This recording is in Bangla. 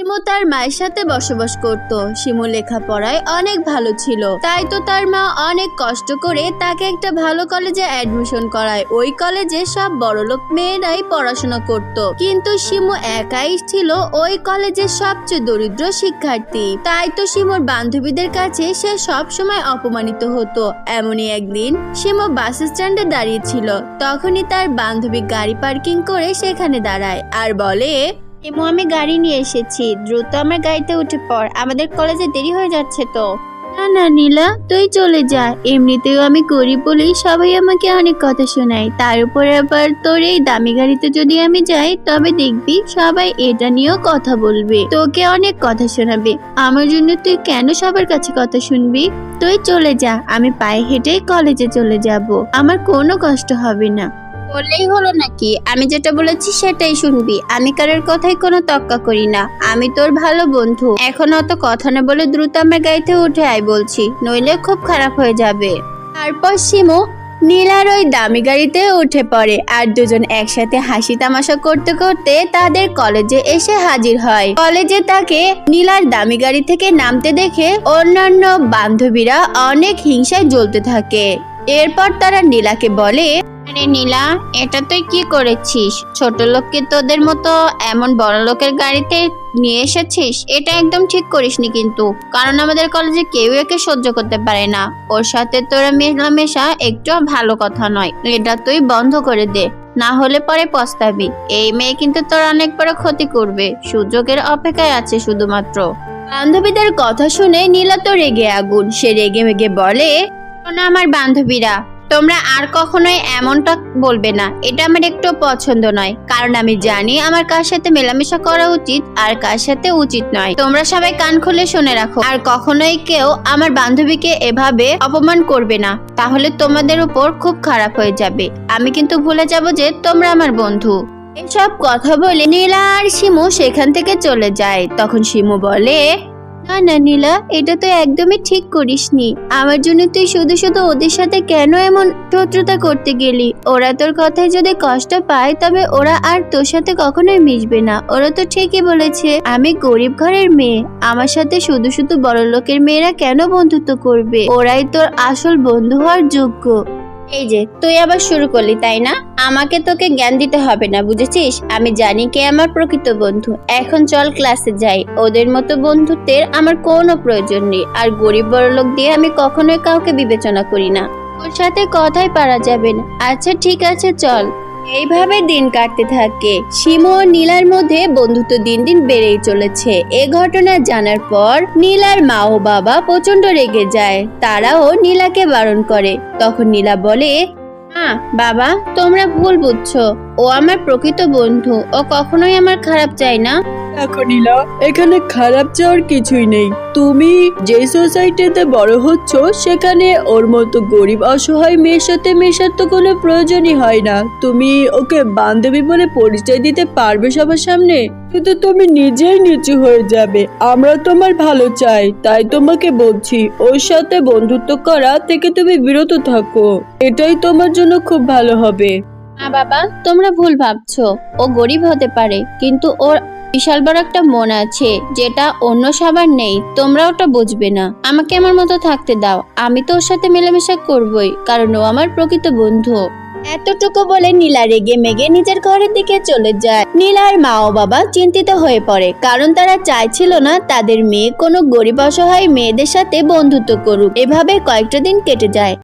শিমু তার মায়ের সাথে বসবাস করত। শিমু লেখাপড়ায় অনেক ভালো ছিল। তাই তো তার মা অনেক কষ্ট করে তাকে একটা ভালো কলেজে অ্যাডমিশন করায়। ওই কলেজে সব বড়লোক মেয়েরাই পড়াশোনা করত। কিন্তু শিমু একাই ছিল ওই কলেজের সবচেয়ে দরিদ্র শিক্ষার্থী। তাই তো শিমুর বান্ধবীদের কাছে সে সব সময় অপমানিত হতো। এমনই একদিন শিমু বাস স্ট্যান্ডে দাঁড়িয়েছিল তখনই তার বান্ধবী গাড়ি পার্কিং করে সেখানে দাঁড়ায়। আর বলে এমু আমি গাড়ি নিয়ে এসেছি। দ্রুত আমার গাড়িতে উঠে পড়। আমাদের কলেজে দেরি হয়ে যাচ্ছে তো। না না, নীলা, তুই চলে যা। এমনিতেও আমি গরিব বলেই সবাই আমাকে অনেক কথা শোনায়। তার উপর আবার তোর এই দামি গাড়িতে যদি আমি যাই, তবে দেখবি সবাই এটা নিয়েও কথা বলবে। তোকে অনেক কথা শোনাবে। আমার জন্য তুই কেন সবার কাছে কথা শুনবি? তুই চলে যা। আমি পায়ে হেঁটেই কলেজে চলে যাব। আমার কোনো কষ্ট হবে না। বললেই হলো নাকি? আমি যেটা বলেছি সেটাই শুনবি। আমি কারোর কথাই কোনো তক্কা করি না। আমি তোর ভালো বন্ধু। এখন অত কথা না বলে দ্রুত আমার গাড়িতে উঠে আয় বলছি, নইলে খুব খারাপ হয়ে যাবে। তারপর শিমু নীলার ওই দামি গাড়িতে উঠে পড়ে আর দুজন একসাথে হাসি তামাশা করতে করতে তাদের কলেজে এসে হাজির হয়। কলেজে তাকে নীলার দামি গাড়ি থেকে নামতে দেখে অন্যান্য বান্ধবীরা অনেক হিংসায় জ্বলতে থাকে। এরপর তারা নীলাকে বলে আরে নীলা, এটা তুই কি করেছিস? ছোট লোককে তোদের মতো এমন বড় লোকের গাড়িতে নিয়ে এসেছিস? এটা একদম ঠিক করিসনি কিন্তু, কারণ আমাদের কলেজে কেউ একে সহ্য করতে পারে না। ওর সাথে তোরা মেলামেশা একটু ভালো কথা নয়। এটা তুই বন্ধ করে দে, না হলে পরে পস্তাবি। এই মেয়ে কিন্তু তোর অনেক বড় ক্ষতি করবে, সুযোগের অপেক্ষায় আছে শুধুমাত্র। বান্ধবীদের কথা শুনে নীলা তো রেগে আগুন। সে রেগে মেগে বলে আমার বান্ধবীরা তোমরা আর কখনোই এমনটা বলবে না। এটা আমার একটু পছন্দ নয়। কারণ আমি জানি আমার কার সাথে মেলামেশা করা উচিত আর কার সাথে উচিত নয়। তোমরা সবাই কান খুলে শুনে রাখো। আর কখনোই কেউ আমার বান্ধবীকে এভাবে অপমান করবে না। তাহলে তোমাদের উপর খুব খারাপ হয়ে যাবে। আমি কিন্তু ভুলে যাব যে তোমরা আমার বন্ধু। এসব কথা বলে নীলা আর শিমু সেখান থেকে চলে যায়। তখন শিমু বলে না না, নীলা, এটা তো একদমই ঠিক করিসনি। আমার জন্য তুই শুধু শুধু ওদের সাথে কেন এমন শত্রুতা করতে গেলি? ওরা তোর কথায় যদি কষ্ট পায়, তবে ওরা আর তোর সাথে কখনোই মিশবে না। ওরা তো ঠিকই বলেছে, আমি গরিব ঘরের মেয়ে। আমার সাথে শুধু শুধু বড় লোকের মেয়েরা কেন বন্ধুত্ব করবে? ওরাই তোর আসল বন্ধু হওয়ার যোগ্য। এই যে, তুই আবার শুরু করলি, তাই না? আমাকে তোকে জ্ঞান দিতে হবে না, বুঝেছিস? আমি জানি কে আমার প্রকৃত বন্ধু। এখন চল ক্লাসে যাই। ওদের মতো বন্ধুত্বের আমার কোনো প্রয়োজন নেই। আর গরিব বড় লোক দিয়ে আমি কখনোই কাউকে বিবেচনা করি না। ওর সাথে কথাই পারা যাবে না। আচ্ছা ঠিক আছে, চল। এইভাবে দিন কাটতে থাকে। শিমু ও নীলার মধ্যে বন্ধুত্ব দিন দিন বেড়েই চলেছে। এ ঘটনা জানার পর নীলার মা ও বাবা প্রচণ্ড রেগে যায়। তারাও নীলাকে বারণ করে। তখন নীলা বলে হ্যাঁ বাবা, তোমরা ভুল বুঝছ। ও আমার প্রকৃত বন্ধু। ও কখনোই আমার খারাপ চায় না। দেখো নীলা এখানে খারাপ যাওয়ার কিছুই নেই। তুমি যে সোসাইটিতে বড় হচ্ছ, সেখানে ওর মতো গরিব, অসহায় মেয়ের সাথে মেশার তো কোনো প্রয়োজনই হয় না। তুমি ওকে বান্ধবী বলে পরিচয় দিতে পারবে সবার সামনে? কিন্তু তুমি নিজেই নিচু হয়ে যাবে। আমরা তোমার ভালো চাই, তাই তোমাকে বলছি, ওর সাথে বন্ধুত্ব করা থেকে তুমি বিরত থাকো। এটাই তোমার জন্য খুব ভালো হবে। না বাবা, তোমরা ভুল ভাবছ। ও গরিব হতে পারে, কিন্তু ওর বিশাল বড় একটা মন আছে, যেটা অন্য সবার নেই, তোমরা ওটা বুঝবে না। আমাকে আমার মতো থাকতে দাও, আমি তো ওর সাথে মেলামেশা করবই, কারণ ও আমার প্রকৃত বন্ধু। এতটুকু বলে নীলা রেগে মেগে নিজের ঘরের দিকে চলে যায়। নীলার মা ও বাবা চিন্তিত হয়ে পড়ে, কারণ তারা চাইছিল না তাদের মেয়ে কোনো গরিব অসহায় মেয়েদের সাথে বন্ধুত্ব করুক। এভাবে কয়েকটা দিন কেটে যায়।